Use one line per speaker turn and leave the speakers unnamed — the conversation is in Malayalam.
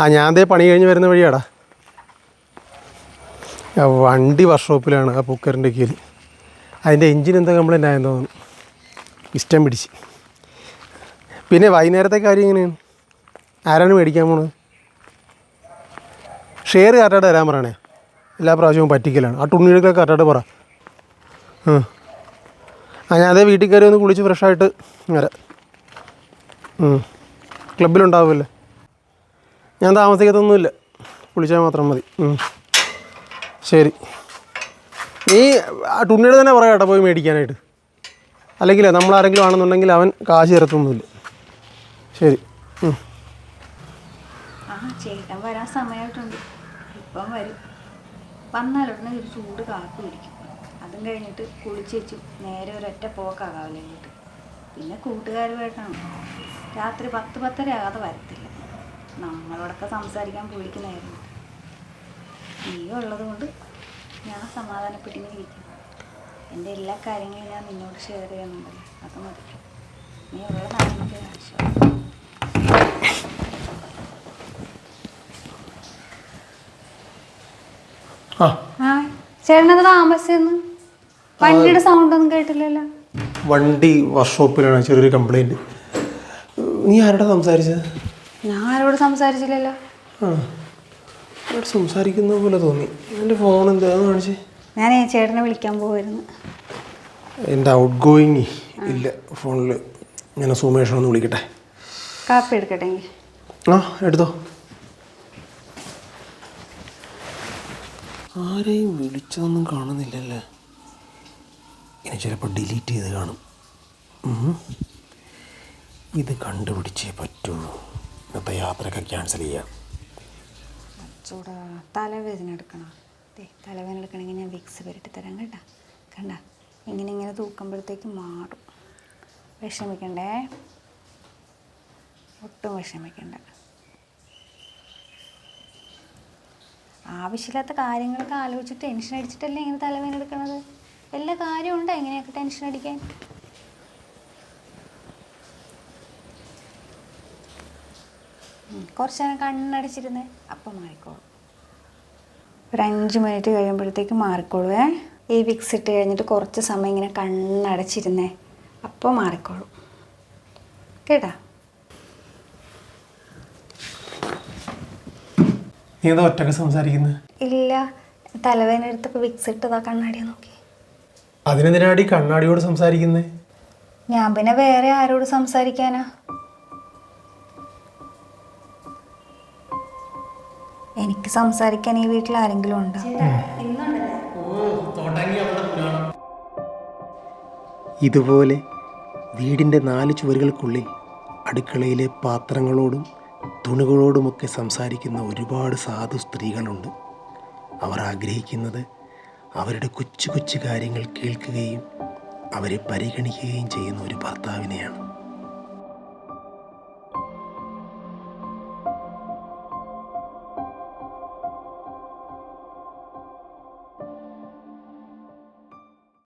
ആ ഞാൻ ദേ പണി കഴിഞ്ഞ് വരുന്ന വഴിയാടാ. വണ്ടി വർക്ക്ഷോപ്പിലാണ് ആ പുക്കറിന്റെ കീഴിൽ. അതിന്റെ എൻജിൻ എന്താ കംപ്ലൈന്റ് ആയെന്ന് തോന്നുന്നു. ഇഷ്ടം പിടിച്ച്. പിന്നെ വൈകുന്നേരത്തെ കാര്യം എങ്ങനെയാണ്? ആരാണ് മേടിക്കാൻ പോണത്? ഷെയർ കറക്റ്റായിട്ട് തരാൻ പറയണേ. എല്ലാ പ്രാവശ്യവും പറ്റിക്കലാണ്. ആ തുണിയൊക്കെ കറക്റ്റായിട്ട് പറ. ആ ഞാൻ അതേ വീട്ടിൽ കയറി ഒന്ന് കുളിച്ച് ഫ്രഷായിട്ട് വരാം. ഉം. ഞാൻ താമസിക്കത്തൊന്നുമില്ല. വിളിച്ചാൽ മാത്രം മതി. ശരി. നീ ആ തുണിയുടെ തന്നെ പറയാം കേട്ടോ പോയി മേടിക്കാനായിട്ട്. അല്ലെങ്കിൽ നമ്മൾ ആരെങ്കിലും ആണെന്നുണ്ടെങ്കിൽ അവൻ കാശ് തരത്തൊന്നുമില്ല. ശരി.
ചേട്ടൻ വരാൻ സമയമായിട്ടുണ്ട്. ഇപ്പം വരും. വന്നാലുടനെ ഒരു ചൂട് കാപ്പി കുടിക്കും. അതും കഴിഞ്ഞിട്ട് കുളിച്ചേച്ചു നേരെ ഒരൊറ്റ പോക്കാകാവില്ല വീട്ട് പിന്നെ കൂട്ടുകാരുമായിട്ടാണ്. രാത്രി പത്ത് പത്തര ആകാതെ വരത്തില്ല. നമ്മളോടൊക്കെ സംസാരിക്കാൻ പോയിരിക്കുന്നതായിരുന്നു നീ ഉള്ളത് കൊണ്ട് ഞാൻ സമാധാനപ്പെട്ടിങ്ങനെ എന്റെ എല്ലാ കാര്യങ്ങളും ഞാൻ നിന്നോട് ഷെയർ ചെയ്യുന്നുണ്ടല്ലോ. അത് മതി. നീ ഉള്ളതാണ് എനിക്ക് ആവശ്യം
ആ.
ആ ചേട്ടനത് താമസിച്ചെന്ന്? വണ്ടിയുടെ സൗണ്ട് ഒന്നും കേട്ടില്ലല്ലോ.
വണ്ടി വർക്ക്ഷോപ്പിലാണ് ചെറിയൊരു കംപ്ലൈന്റ് നീ ആരോടാ സംസാരിച്ചത്?
ഞാൻ ആരോട് സംസാരിച്ചില്ലല്ലോ.
ആ സംസാരിക്കുന്ന പോലെ തോന്നി. എന്റെ ഫോൺ എന്താ? കാണിച്ചേ.
ഞാൻ ചേട്ടനെ വിളിക്കാൻ പോവായിരുന്നു.
എന്റെ ഔട്ട് ഗോയിങ് ഇല്ല ഫോണിൽ ഞാൻ സുമേഷ് ഒന്ന് വിളിക്കട്ടെ.
കാപ്പി എടുക്കട്ടെ
ആ എടുത്തോ. ആരെയും വിളിച്ചതൊന്നും കാണുന്നില്ലല്ലേ? ഇനി ചിലപ്പോൾ ഡിലീറ്റ് ചെയ്ത് കാണും. ഇത് കണ്ടുപിടിച്ചേ പറ്റൂ. ഇന്നത്തെ യാത്രയൊക്കെ ക്യാൻസൽ ചെയ്യാം.
തലവേദന എടുക്കണം. ദേ തലവേദന എടുക്കണമെങ്കിൽ ഞാൻ വിക്സ് വരട്ടി തരാം കേട്ടാ. കണ്ട? ഇങ്ങനെ ഇങ്ങനെ തൂക്കുമ്പോഴത്തേക്ക് മാറും. വിഷമിക്കണ്ടേ? ഒട്ടും വിഷമിക്കണ്ട. ആവശ്യമില്ലാത്ത കാര്യങ്ങളൊക്കെ ആലോചിച്ച് ടെൻഷൻ അടിച്ചിട്ടല്ലേ ഇങ്ങനെ തലവേദന എടുക്കണത്? വല്ല കാര്യമുണ്ടോ എങ്ങനെയൊക്കെ ടെൻഷൻ അടിക്കാൻ? കുറച്ച് നേരം കണ്ണടച്ചിരുന്നേ അപ്പം മാറിക്കോളും. ഒരു അഞ്ച് മിനിറ്റ് കഴിയുമ്പോഴത്തേക്ക് മാറിക്കോളുവേ ഈ വിക്സ് ഇട്ട് കഴിഞ്ഞിട്ട് കുറച്ച് സമയം ഇങ്ങനെ കണ്ണടച്ചിരുന്നേ അപ്പോൾ മാറിക്കോളും. കേട്ടാ?
നീ എന്താ ഒറ്റയ്ക്ക് സംസാരിക്കുന്നത്
ഇല്ല തലവേദന എടുത്തപ്പോൾ വിക്സ് ഇട്ടതാ കണ്ണാടിയെ നോക്കി.
അതിനെന്തിനാടി കണ്ണാടിയോട് സംസാരിക്കുന്നേ?
ഞാൻ പിന്നെ വേറെ ആരോട് സംസാരിക്കാനാ. എനിക്ക് സംസാരിക്കാൻ ഈ വീട്ടിൽ ആരെങ്കിലും ഉണ്ടോ?
ഇതുപോലെ വീടിന്റെ നാല് ചുവരുകൾക്കുള്ളിൽ അടുക്കളയിലെ പാത്രങ്ങളോടും തുണികളോടുമൊക്കെ സംസാരിക്കുന്ന ഒരുപാട് സാധു സ്ത്രീകളുണ്ട്. അവർ ആഗ്രഹിക്കുന്നത് അവരുടെ കൊച്ചു കൊച്ചു കാര്യങ്ങൾ കേൾക്കുകയും അവരെ പരിഗണിക്കുകയും ചെയ്യുന്ന ഒരു ഭർത്താവിനെയാണ്.